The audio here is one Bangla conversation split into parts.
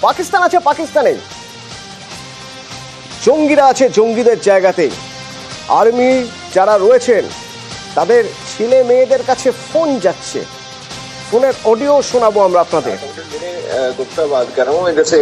পাকিস্তান আছে পাকিস্তানে জঙ্গিরা আছে জঙ্গিদের জায়গাতে আর্মি যারা রয়েছেন তাদের ছেলে মেয়েদের কাছে ফোন যাচ্ছে ফোনের অডিও শোনাবো আমরা আপনাদের मेरे गुप्ता बात कर रहा हूँ इधर से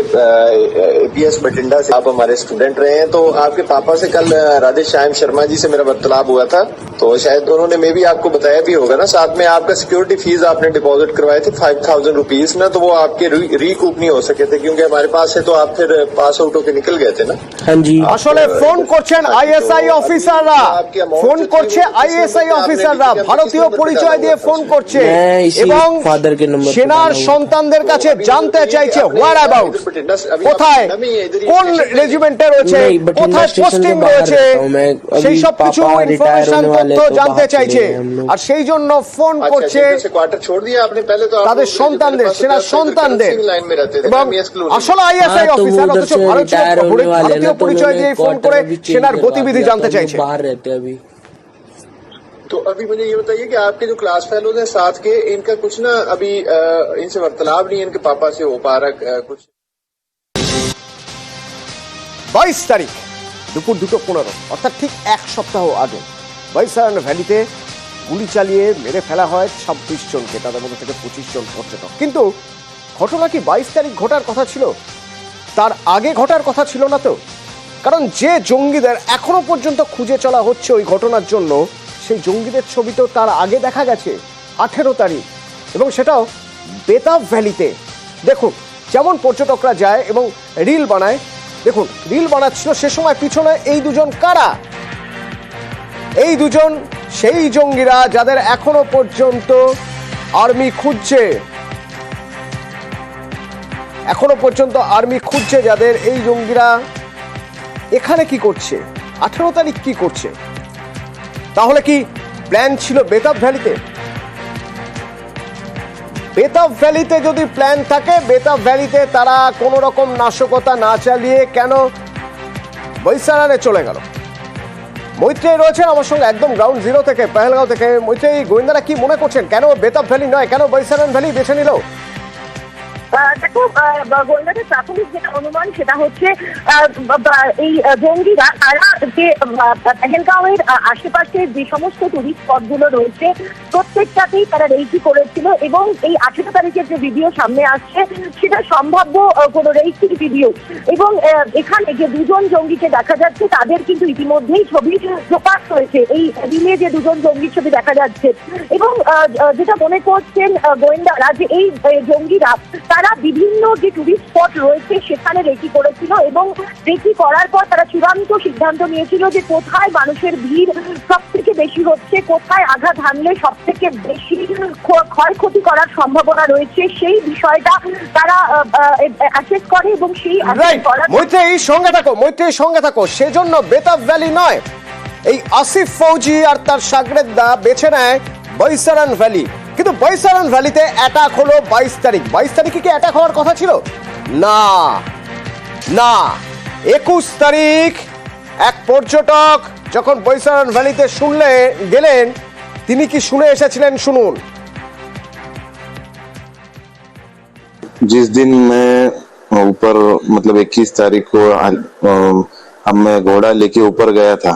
एपीएस बठिंडा से आप हमारे स्टूडेंट रहे हैं तो आपके पापा से कल अ, राधे श्याम शर्मा जी से मेरा वार्तालाप हुआ था तो शायद उन्होंने मे भी आपको बताया भी होगा ना साथ में आपका सिक्योरिटी फीस आपने डिपॉजिट करवाए थे फाइव थाउजेंड रुपीज ना तो वो आपके रिकूप नहीं हो सके थे क्योंकि हमारे पास से तो आप फिर पास आउट होकर निकल गए थे ना हाँ जी আসলে ফোন করছেন আইএসআই অফিসাররা ফোন করছে আইএসআই অফিসাররা ভারতীয় পরিচয় দিয়ে ফোন করছে হ্যাঁ, ইসি এবং father के number पे সেনার डाला हुआ। সন্তানদের কাছে জানতে চাইছে হোয়ার অ্যাবাউট কোথায় কোন রেজিমেন্টে রয়েছে नहीं, बठिंडा কোথায় स्टेशन পোস্টিং के बाहर রয়েছে रहता हूँ मैं। अभी সেই সব কিছু पापा retire ইনফরমেশন होने वाले তথ্য तो জানতে बाहर চাইছে चले गए हम लोग। আর সেই জন্য ফোন अच्छा করছে क्वार्टर छोड़ दिया आपने पहले तो आप তাদের लोग সন্তানদের मेरे पास সেনা होते हैं, সন্তানদের सिविल लाइन में रहते थे এবং मैं exclusive। আসলে আইএসআই हाँ, तो वो অফিসার उधर অথচ से ভারতীয় retire होने वाले हैं ভারতীয় ना, तो পরিচয় उन्होंने দিয়ে ফোন quarter করে अभी change সেনার करवा গতিবিধি दिया, জানতে तो हम लोग চাইছে बाहर रहते हैं अभी तो अभी मुझे ये बताइए कि आपके जो क्लास फेलोज हैं साथ के इनका कुछ ना अभी अ, इनसे वार्तालाप नहीं है इनके पापा से हो पा रहा अ, कुछ বাইশ তারিখ দুপুর দুটো পনেরো অর্থাৎ ঠিক এক সপ্তাহ আগে বাইসায়ন ভ্যালিতে গুলি চালিয়ে মেরে ফেলা হয় ছাব্বিশ জনকে, তাদের মধ্যে থেকে পঁচিশ জন পর্যটক। কিন্তু ঘটনা কি বাইশ তারিখ ঘটার কথা ছিল? তার আগে ঘটার কথা ছিল না তো? কারণ যে জঙ্গিদের এখনও পর্যন্ত খুঁজে চলা হচ্ছে ওই ঘটনার জন্য, সেই জঙ্গিদের ছবি তো তার আগে দেখা গেছে, আঠেরো তারিখ। এবং সেটাও বেতাব ভ্যালিতে। দেখুন, যেমন পর্যটকরা যায় এবং রিল বানায়, দেখুন, রিল বানাচ্ছিল সে সময় পিছনে এই দুজন কারা? এই দুজন, সেই জঙ্গিরা যাদের এখনও পর্যন্ত আর্মি খুঁজছে, এখনও পর্যন্ত আর্মি খুঁজছে যাদের, এই জঙ্গিরা এখানে কি করছে, আঠেরো তারিখ কি করছে? তাহলে কি প্ল্যান ছিল বেতাব ভ্যালিতে বেতাব ভ্যালিতে যদি প্ল্যান থাকে বেতাব ভ্যালিতে তারা কোনো রকম নাশকতা না চালিয়ে কেন বৈশারানে চলে গেল? মৈত্রেয় রয়েছে আমার সঙ্গে একদম গ্রাউন্ড জিরো থেকে, পেহেলগাঁও থেকে। মৈত্রী গোয়েন্দারা কি মনে করছেন? কেন বেতাব ভ্যালি নয়? কেন বৈশালন ভ্যালি বেছে নিল? দেখো গোয়েন্দাদের প্রাথমিক যেটা অনুমান, সেটা হচ্ছে এই জঙ্গিরা, তারা যে পেহেলগাঁওয়ের আশেপাশে যে সমস্ত টুরিস্ট স্পটগুলো রয়েছে, প্রত্যেকটাতেই তারা রেইকি করেছিল এবং এই আঠেরো তারিখের যে ভিডিও সামনে আসছে, সেটা সম্ভাব্য কোনো রেইকির ভিডিও এবং এখানে যে দুজন জঙ্গিকে দেখা যাচ্ছে, তাদের কিন্তু ইতিমধ্যেই ছবি প্রকাশ হয়েছে। এই রিলে যে দুজন জঙ্গির ছবি দেখা যাচ্ছে। এবং যেটা মনে করছেন গোয়েন্দারা যে এই জঙ্গিরা বিভিন্ন যে টুরিস্ট স্পট রয়েছে সেখানে রেকি করেছিল এবং রেকি করার পর তারা চূড়ান্ত সিদ্ধান্ত নিয়েছিল যে কোথায় মানুষের ভিড় সব থেকে বেশি হচ্ছে কোথায় আঘাত হানলে সব থেকে বেশি ক্ষয়ক্ষতি করার সম্ভাবনা রয়েছে সেই বিষয়টা তারা অ্যাসেস করে এবং সেই করার সঙ্গে থাকো মৈত্রেয়ী সঙ্গে থাকো। সেজন্য বেতাব ভ্যালি নয় এই আসিফ ফৌজি আর তার সাগরেদা বেছে নেয় বৈসারান ভ্যালি। কিন্তু বৈসারান ভ্যালিতে অ্যাটাক হলো বাইশ তারিখ বাইশ তারিখে কি অ্যাটাক হওয়ার কথা ছিল না না একুশ তারিখ এক পর্যটক যখন বৈসারান ভ্যালিতে শুনলে গেলেন তিনি কি শুনে এসেছিলেন শুনুন जिस दिन मैं ऊपर मतलब 21 तारीख को अ, अब मैं घोड़ा लेके ऊपर गया था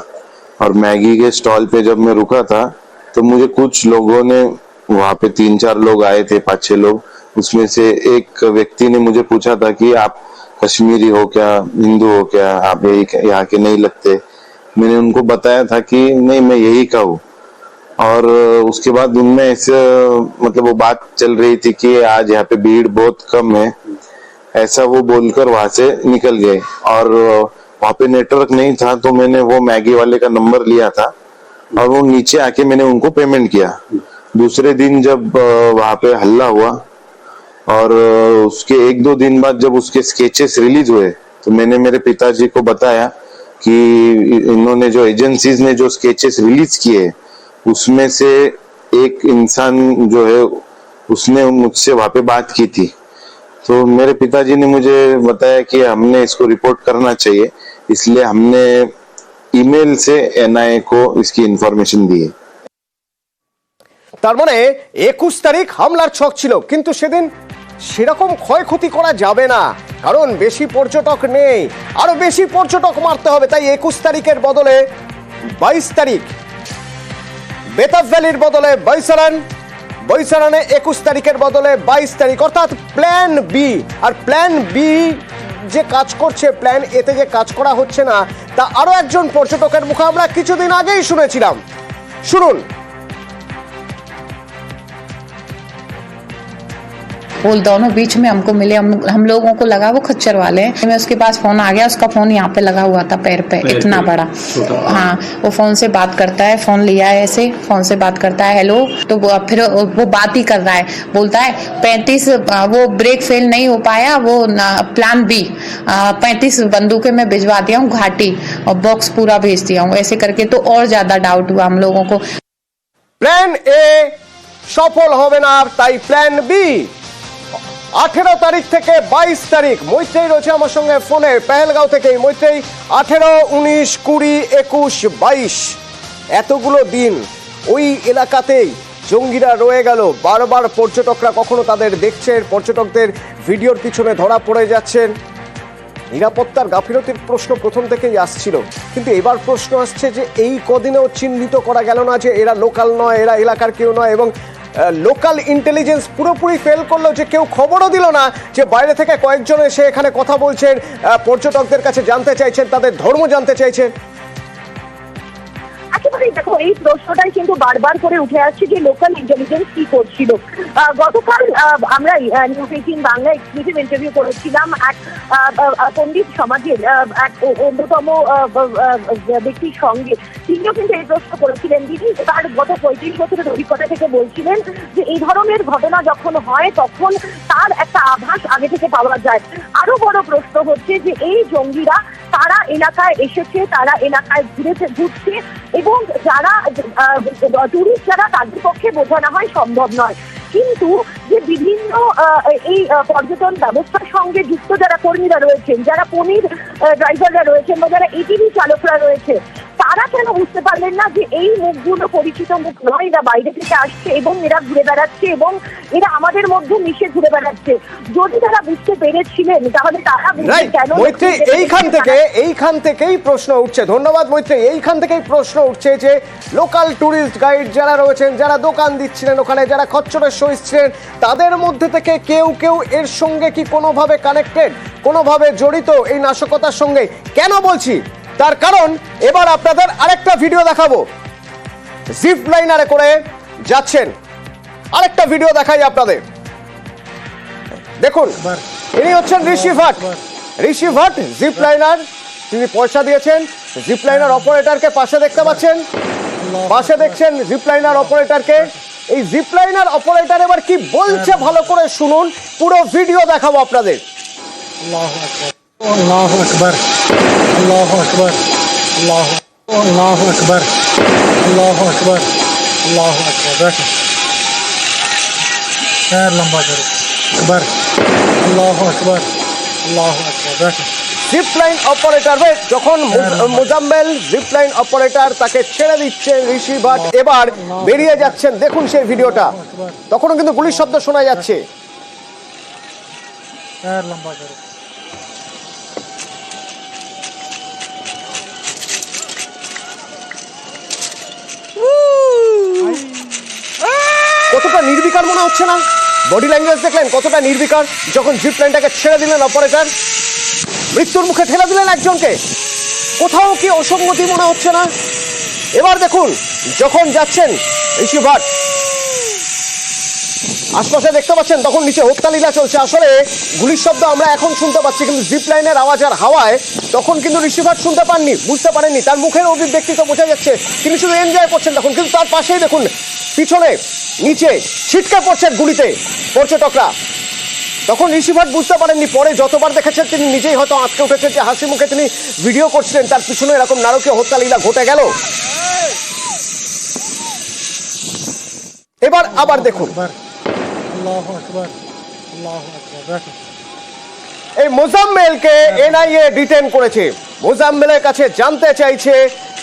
और मैगी के स्टॉल पे जब मैं रुका था तो मुझे कुछ लोगों ने वहाँ पे तीन चार लोग आए थे, पाँच छह लोग। उसमें से एक व्यक्ति ने मुझे पूछा था कि आप कश्मीरी हो क्या, हिंदू हो क्या, आप यही यहाँ के नहीं लगते? मैंने उनको बताया था कि नहीं, मैं यही का हूँ। और उसके बाद उनमें ऐसे मतलब वो बात चल रही थी कि आज यहाँ पे भीड़ बहुत कम है। ऐसा वो बोलकर वहाँ से निकल गए। और वहाँ पे नेटवर्क नहीं था तो मैंने वो मैगी वाले का नंबर लिया था। और वो नीचे आके मैंने उनको पेमेंट किया। दूसरे दिन जब वहाँ पे हल्ला हुआ और उसके एक दो दिन बाद जब उसके स्केचेस रिलीज़ हुए तो मैंने मेरे पिताजी को बताया कि इन्होंने जो एजेंसीज ने जो स्केचेस रिलीज़ किए, उसमें से एक इंसान जो है, उसने मुझसे वहाँ पे बात की थी। तो मेरे पिताजी ने मुझे बताया कि हमने इसको रिपोर्ट करना चाहिए, इसलिए हमने ईमेल से एनआईए को इसकी इंफॉर्मेशन दी है। তার মানে একুশ তারিখ হামলার ছক ছিল, কিন্তু সেদিন সেরকম ক্ষয়ক্ষতি করা যাবে না, কারণ বেশি পর্যটক নেই। আরও বেশি পর্যটক মারতে হবে, তাই একুশ তারিখের বদলে বাইশ তারিখ বেতাব ভ্যালির বদলে বৈসারান বৈসারানে একুশ তারিখের বদলে বাইশ তারিখ। অর্থাৎ প্ল্যান বি, আর প্ল্যান বি যে কাজ করছে, প্ল্যান এতে যে কাজ করা হচ্ছে না, তা আরও একজন পর্যটকের মুখে আমরা কিছুদিন আগেই শুনেছিলাম। শুনুন वो दोनों बीच में हमको मिले हम हम लोगों को लगा वो खच्चर वाले हैं मैं उसके पास फोन आ गया उसका फोन यहाँ पे लगा हुआ था पैर पे इतना बड़ा हाँ वो फोन से बात करता है फोन लिया है ऐसे फोन से बात करता है हेलो तो वो फिर वो बात ही कर रहा है बोलता है पैंतीस वो ब्रेक फेल नहीं हो पाया वो प्लान बी पैंतीस बंदूकें मैं भिजवा दिया हूँ घाटी और बॉक्स पूरा भेज दिया हूँ ऐसे करके तो और ज्यादा डाउट हुआ हम लोगों को প্ল্যান এ সফল হবে না তাই প্ল্যান বি আঠেরো তারিখ থেকে বাইশ তারিখ মৈত্রেই রয়েছে আমার সঙ্গে ফোনে। পেহেলগাঁও থেকে মৈত্রেই আঠেরো, উনিশ, কুড়ি, একুশ, বাইশ। এতগুলো দিন ওই এলাকাতেই জঙ্গিরা রয়ে গেল। বারবার পর্যটকরা কখনো তাদের দেখছেন পর্যটকদের ভিডিওর পিছনে ধরা পড়ে যাচ্ছেন। নিরাপত্তার গাফিলতির প্রশ্ন প্রথম থেকেই আসছিল। কিন্তু এবার প্রশ্ন আসছে যে এই কদিনেও চিহ্নিত করা গেল না যে এরা লোকাল নয়, এরা এলাকার কেউ নয় এবং লোকাল ইন্টেলিজেন্স পুরোপুরি ফেল করল যে কেউ খবরও দিল না যে বাইরে থেকে কয়েকজন এসে এখানে কথা বলছেন পর্যটকদের কাছে জানতে চাইছেন, তাদের ধর্ম জানতে চাইছেন। দেখো, এই প্রশ্নটাই কিন্তু বারবার করে উঠে আসছে যে লোকাল ইন্টেলিজেন্স কি করছিল। গতকাল আমরা news eighteen Bangla exclusive interview করেছিলাম এক পণ্ডিত সমাজের এক অন্যতম ব্যক্তির সঙ্গে। তিনিও কিন্তু এই প্রশ্ন করেছিলেন। দিদি তার গত পঁয়ত্রিশ বছরের অভিজ্ঞতা থেকে বলছিলেন যে এই ধরনের ঘটনা যখন হয়, তখন তার একটা আভাস আগে থেকে পাওয়া যায়। আরও বড় প্রশ্ন হচ্ছে যে এই জঙ্গিরা তারা এলাকায় এসেছে, তারা এলাকায় ঘুরেছে ঘুরছে এবং যারা টুরিস্ট যারা তাদের পক্ষে বোঝানো হয় সম্ভব নয়। কিন্তু যে বিভিন্ন এই পর্যটন ব্যবস্থার সঙ্গে যুক্ত যারা কর্মীরা রয়েছেন, যারা পনির ড্রাইভাররা রয়েছেন বা যারা এটিভি চালকরা রয়েছে তারা কেন বুঝতে পারলেন না যে এই মুখগুলো পরিচিত মুখ নয়? এরা বাইরে থেকে আসছে এবং এরা ঘুরে বেড়াচ্ছে এবং এরা আমাদের মধ্যে মিশে ঘুরে বেড়াচ্ছে। যদি তারা বুঝতে পেরেছিলেন তাহলে তারা মৈত্রী এইখান থেকে এইখান থেকেই প্রশ্ন উঠছে। ধন্যবাদ মৈত্রী এইখান থেকেই প্রশ্ন উঠছে যে লোকাল ট্যুরিস্ট গাইড যারা রয়েছেন যারা দোকান দিচ্ছিলেন ওখানে যারা খচ্চরের সইছিলেন তাদের মধ্যে থেকে কেউ কেউ এর সঙ্গে কি কোনোভাবে কানেক্টেড কোনোভাবে জড়িত এই নাশকতার সঙ্গে? কেন বলছি? তার কারণ এবার আপনাদের আরেকটা ভিডিও দেখাবো। জিপ লাইনারে করে যাচ্ছেন। আরেকটা ভিডিও দেখাই আপনাদের। দেখুন ইনি হচ্ছেন ঋষি ভাট। ঋষি ভাট জিপ লাইনার তিনি পয়সা দিয়েছেন। জিপ লাইনার অপারেটরকে পাশে দেখতে পাচ্ছেন। পাশে দেখছেন জিপ লাইনার অপারেটরকে এই জিপ লাইনার অপারেটর এবার কি বলছে ভালো করে শুনুন। পুরো ভিডিও দেখাবো আপনাদের। अल्लाह अकबर अल्लाह अकबर अल्लाह अल्लाह अकबर अल्लाह अकबर अल्लाह अकबर बैठो पैर लंबा करो अकबर अल्लाह अकबर अल्लाह अकबर बैठो জিপ লাইন অপারেটর যখন মু- মোজাম্মেল জিপ লাইন অপারেটর তাকে ছেড়ে দিচ্ছেন ঋষি ভাট এবার বেরিয়ে যাচ্ছেন দেখুন সেই ভিডিওটা তখনও কিন্তু গুলির শব্দ শোনা যাচ্ছে पैर लंबा কতটা নির্বিকার মনে হচ্ছে না? বডি ল্যাঙ্গুয়েজ দেখলেন, কতটা নির্বিকার? যখন জিপ লাইনটাকে ছেড়ে দিলেন অপারেটার মৃত্যুর মুখে ঠেলে দিলেন একজনকে। কোথাও কি অসঙ্গতি মনে হচ্ছে না? এবার দেখুন, যখন যাচ্ছেন ঋষি ভাট আশপাশে দেখতে পাচ্ছেন, তখন নিচে হত্যালীলা চলছে। আসলে গুলির শব্দ আমরা এখন শুনতে পাচ্ছি, কিন্তু জিপ লাইনের আওয়াজ আর হাওয়ায় তখন কিন্তু ঋষিভাট শুনতে পাননি, বুঝতে পারেননি। তার মুখের অভিব্যক্তি তো বোঝা যাচ্ছে, তিনি শুধু এনজয় করছেন তখন, কিন্তু তার পাশেই দেখুন, পিছনে, নিচে ছিটকে পড়ছেন গুলিতে পর্যটকরা। তখন ঋষিভাট বুঝতে পারেননি, পরে যতবার দেখেছেন তিনি নিজেই হয়তো আটকে উঠেছেন, যে হাসি মুখে তিনি ভিডিও করছিলেন, তার পিছনে এরকম নারকীয় হত্যালীলা ঘটে গেল। এবার আবার দেখুন আল্লাহ আকবর আল্লাহ আকবর। রাখুন এই মোজাম্মেলকে এনআইএ ডিটেন করেছে। মোজাম্মেলের কাছে জানতে চাইছে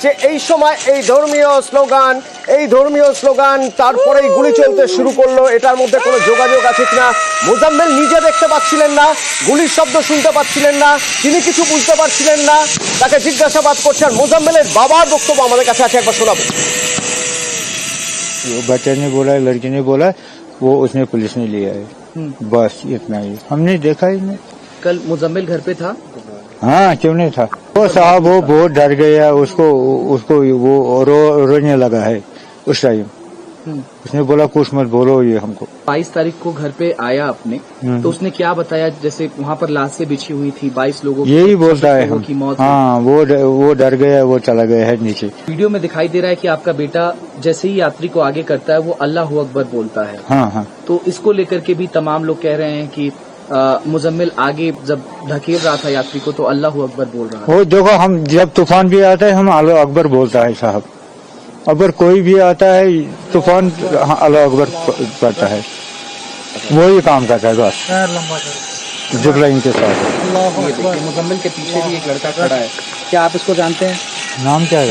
যে এই সময় এই ধর্মীয় স্লোগান এই ধর্মীয় স্লোগান তারপরেই গুলি চলতে শুরু করল। এটার মধ্যে কোনো যোগাযোগ আছে কিনা? মোজাম্মেল নিজে দেখতে পাচ্ছিলেন না গুলির শব্দ শুনতে পাচ্ছিলেন না তিনি কিছু বুঝতে পারছিলেন না। তাকে জিজ্ঞাসাবাদ করছেন মোজাম্মেলের বাবার বক্তব্য আমাদের কাছে আছে একবার শোনাবো। বাচ্চা নিয়ে বলা লড়কি নিয়ে বলা वो उसने पुलिस ने लिया है। बस इतना ही। हमने देखा ही नहीं। कल मुजम्मिल घर पे था? हाँ क्यों नहीं था? वो साहब वो बहुत डर गया उसको उसको वो रो रोने लगा है उस टाइम उसने बोला कुछ मत बोलो ये हमको। 22 तारीख को घर पे आया अपने हम्म। तो उसने क्या बताया? जैसे वहाँ पर लाशें बिछी हुई थी 22 लोगों की यही बोलता है हम। की मौत। हाँ वो ड- वो डर गया वो चला गया है नीचे। वीडियो में दिखाई दे रहा है कि आपका बेटा जैसे ही यात्री को आगे करता है वो अल्लाह अकबर बोलता है। हाँ हाँ। तो इसको लेकर के भी तमाम लोग कह रहे हैं की मुजम्मिल आगे जब धकेल रहा था यात्री को तो अल्लाह अकबर बोल रहा था। वो देखो हम जब तूफ़ान भी आता है हम अल्लाह अकबर बोलता है साहब। अगर कोई भी आता है तूफ़ान हाँ, अल्लाह अकबर पड़ता है। वही काम करता है बस। जुगलाइन के साथ। मुजम्मिल के पीछे भी एक लड़का खड़ा है। क्या आप इसको जानते हैं? नाम क्या है?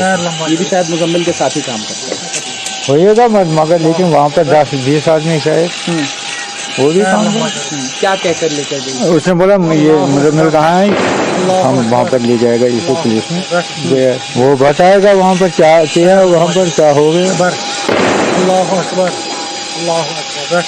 ये भी शायद मुजम्मिल के साथ ही काम करता है। होएगा मत- मगर लेकिन वहाँ पर दस बीस आदमी शायद वो भी काम हम्म, क्या कहकर लेकर उसने बोला ये मतलब मिल कहाँ है? हम वहाँ पर ले जाएगा इसको पुलिस में। वो बताएगा वहाँ पर क्या किया वहाँ पर क्या हो गया। अल्लाह अकबर। अल्लाह अकबर।